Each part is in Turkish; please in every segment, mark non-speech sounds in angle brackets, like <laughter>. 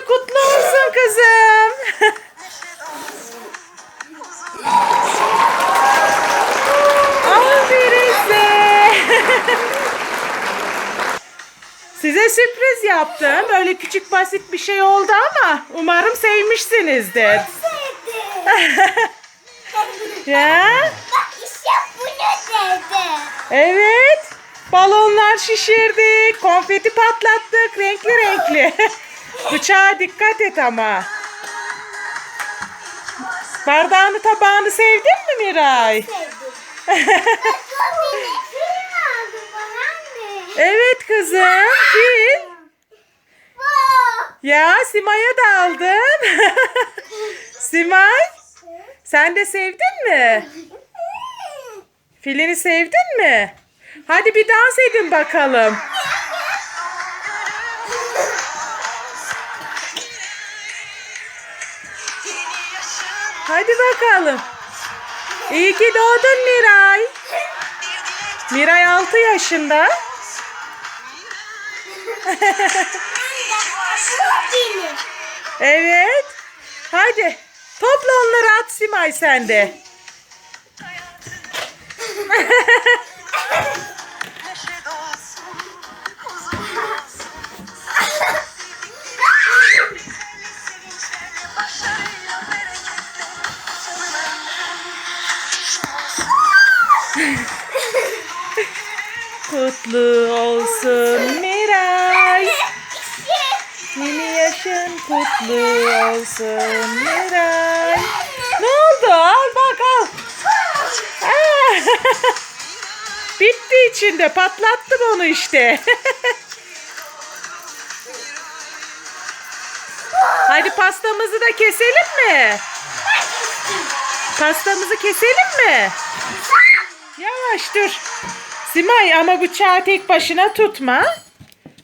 Günün kutlu olsun kızım. <laughs> Aferin size. size sürpriz yaptım. Böyle küçük basit bir şey oldu ama umarım sevmişsinizdir. <laughs> ya? Bak işte bunu dedi. Evet. Balonlar şişirdik, konfeti patlattık, renkli renkli. <laughs> Bıçağa dikkat et ama. Bardağını tabağını sevdin mi Miray? <laughs> Evet kızım. Fil. Ya Simay'a da aldım. <laughs> Simay sen de sevdin mi? <laughs> Filini sevdin mi? Hadi bir dans edin bakalım. Hadi bakalım. İyi ki doğdun Miray. Miray 6 yaşında. Evet. Hadi. Topla onları at Simay sen de. <laughs> yaşın kutlu olsun Miray. Ne oldu? Al bak al. Aa! <laughs> Bitti içinde. Patlattım onu işte. <laughs> Hadi pastamızı da keselim mi? Pastamızı keselim mi? Yavaş dur. Simay ama bıçağı tek başına tutma.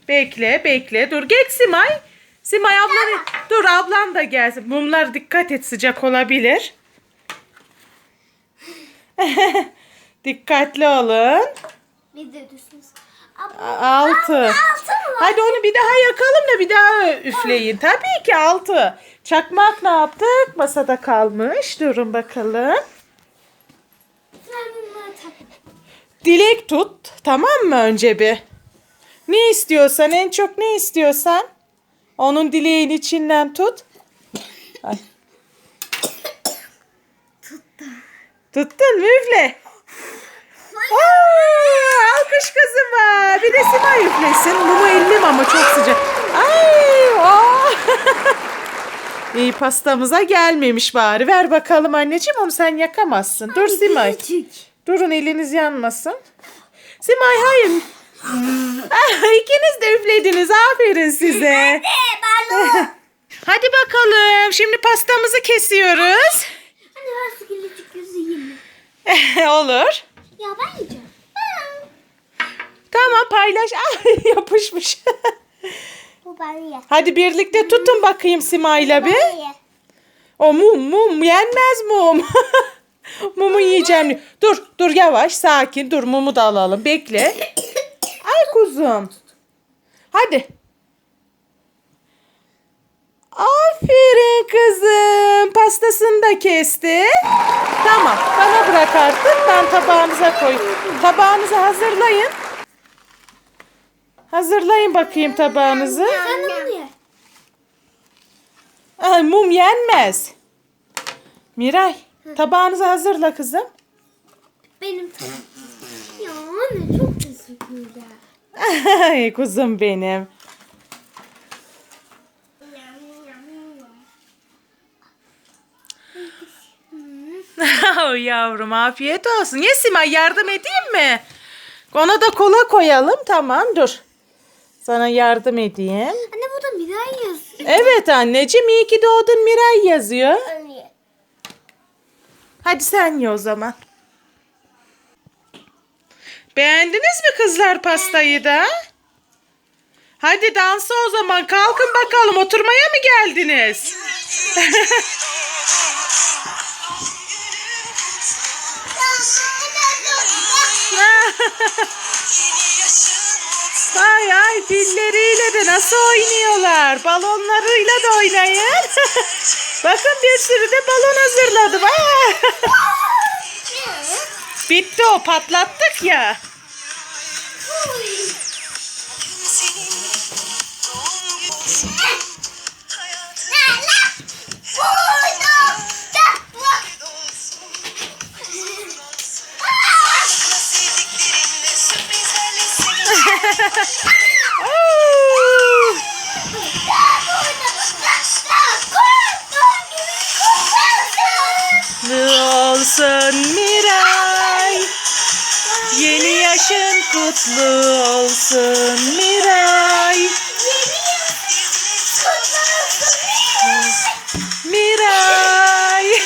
Bekle bekle dur geç Simay. Simay ablanı dur ablan da gelsin. Mumlar dikkat et sıcak olabilir. <laughs> Dikkatli olun. Düşmüş. A- Altı. Hadi onu bir daha yakalım da bir daha üfleyin. Tabii ki altı. Çakmak ne yaptık? Masada kalmış. Durun bakalım. Dilek tut. Tamam mı önce bir? Ne istiyorsan en çok ne istiyorsan onun dileğin içinden tut. Ay. Tuttun mu üfle? Aa, alkış kızıma. Bir de Simay üflesin. Mumu ellim ama çok sıcak. Ay, oh. <laughs> İyi pastamıza gelmemiş bari. Ver bakalım anneciğim onu sen yakamazsın. Dur Simay. Durun eliniz yanmasın. Simay hayır. Ah, İkiniz de üflediniz. Aferin size. Ee, balon. Hadi bakalım. Şimdi pastamızı kesiyoruz. Anne ben gelecek yüzü yiyeyim? <laughs> Olur. Ya ben yiyeceğim. Tamam paylaş. <laughs> Ay yapışmış. Bu ben ye. Hadi birlikte tutun bakayım Simay'la bir. Ben ye. O mum mum yenmez mum. <laughs> Mumu yiyeceğim. Dur dur yavaş sakin dur mumu da alalım bekle. Kuzum. Hadi. Aferin kızım. Pastasını da kesti. Tamam bana bırak artık ben tabağınıza koy. Tabağınızı hazırlayın. Hazırlayın bakayım tabağınızı. Ay, mum yenmez. Miray tabağınızı hazırla kızım. Benim Ya anne çok teşekkürler. Ay kuzum benim. <laughs> Oh, yavrum afiyet olsun. Ye Simay yardım edeyim mi? Ona da kola koyalım. Tamam dur. Sana yardım edeyim. Anne bu da Miray yazıyor. Evet anneciğim iyi ki doğdun Miray yazıyor. Anne. Hadi sen ye o zaman. Beğendiniz mi kızlar pastayı da? Hadi dansa o zaman. Kalkın bakalım. Oturmaya mı geldiniz? <laughs> ay ay dilleriyle de nasıl oynuyorlar. Balonlarıyla da oynayın. <laughs> Bakın bir sürü de balon hazırladım. <laughs> Bitti o patlattık ya. <laughs> Wilson Mira yaşın kutlu olsun Miray. Miray. <laughs>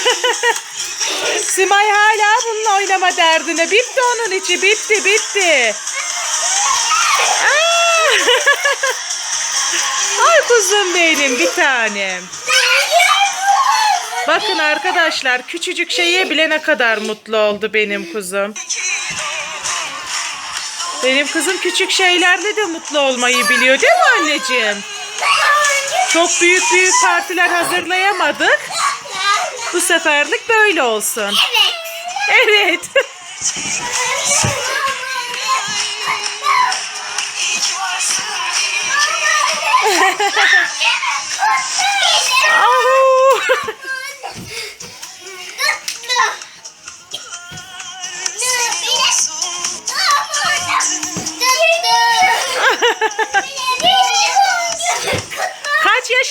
Simay hala bununla oynama derdine. Bitti onun içi. Bitti bitti. <laughs> Ay kuzum benim bir tanem. Bakın arkadaşlar küçücük şeye bile ne kadar mutlu oldu benim kuzum. Benim kızım küçük şeylerle de mutlu olmayı biliyor değil mi anneciğim? Çok büyük büyük partiler hazırlayamadık. Bu seferlik böyle olsun. Evet. Ahu. <laughs> <laughs> <laughs> Kaç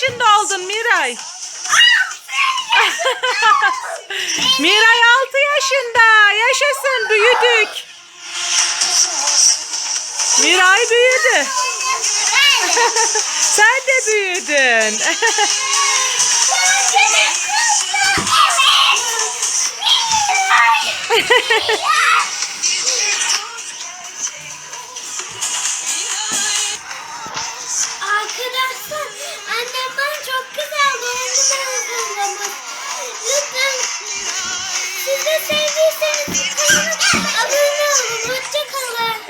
<laughs> yaşında oldun Miray? Miray 6 yaşında. Yaşasın büyüdük. Miray büyüdü. <laughs> Sen de büyüdün. <laughs>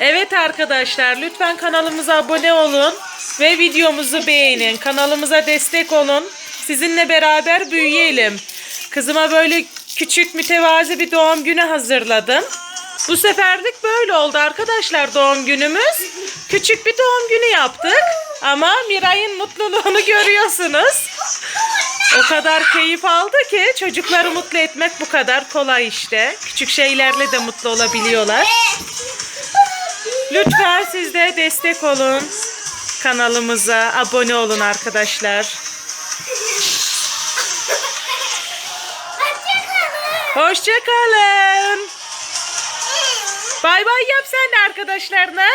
Evet arkadaşlar lütfen kanalımıza abone olun ve videomuzu beğenin. Kanalımıza destek olun. Sizinle beraber büyüyelim. Kızıma böyle küçük mütevazi bir doğum günü hazırladım. Bu seferlik böyle oldu arkadaşlar doğum günümüz. Küçük bir doğum günü yaptık. Ama Miray'ın mutluluğunu <laughs> görüyorsunuz. O kadar keyif aldı ki çocukları mutlu etmek bu kadar kolay işte. Küçük şeylerle de mutlu olabiliyorlar. Lütfen siz de destek olun. Kanalımıza abone olun arkadaşlar. Hoşçakalın. Bay bay yap sen de arkadaşlarına.